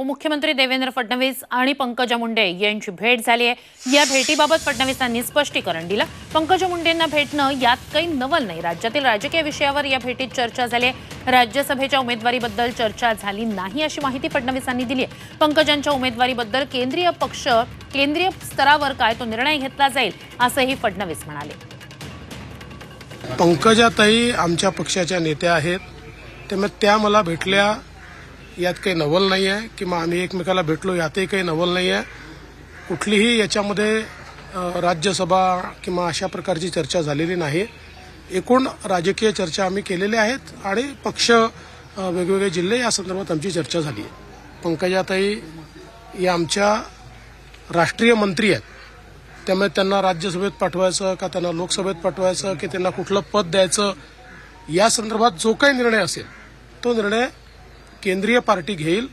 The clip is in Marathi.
उपमुख्यमंत्री देवेंद्र फडणवीस आणि पंकजा मुंडे यांची भेट झाली आहे. या भेटीबाबत फडणवीसांनी स्पष्टीकरण दिलं. पंकजा मुंडेंना भेटणं यात काही नवल नाही. राज्यातील राजकीय विषयावर या भेटीत चर्चा झाली आहे. राज्यसभेच्या उमेदवारीबद्दल चर्चा झाली नाही अशी माहिती फडणवीसांनी दिली आहे. पंकजांच्या उमेदवारीबद्दल केंद्रीय पक्ष केंद्रीय स्तरावर काय तो निर्णय घेतला जाईल असंही फडणवीस म्हणाले. पंकजाताई आमच्या पक्षाच्या नेत्या आहेत. त्यामुळे त्या मला भेटल्या यात काही नवल नाही आहे किंवा आम्ही एकमेकाला भेटलो यातही काही नवल नाही आहे कुठलीही याच्यामध्ये राज्यसभा किंवा अशा प्रकारची चर्चा झालेली नाही. एकूण राजकीय चर्चा आम्ही केलेल्या आहेत आणि पक्ष वेगवेगळे जिल्हे या संदर्भात आमची चर्चा झाली आहे. पंकजाताई या आमच्या राष्ट्रीय मंत्री आहेत. त्यामुळे त्यांना राज्यसभेत पाठवायचं का त्यांना लोकसभेत पाठवायचं की त्यांना कुठलं पद द्यायचं या संदर्भात जो काही निर्णय असेल तो निर्णय केंद्रीय पार्टी घेईल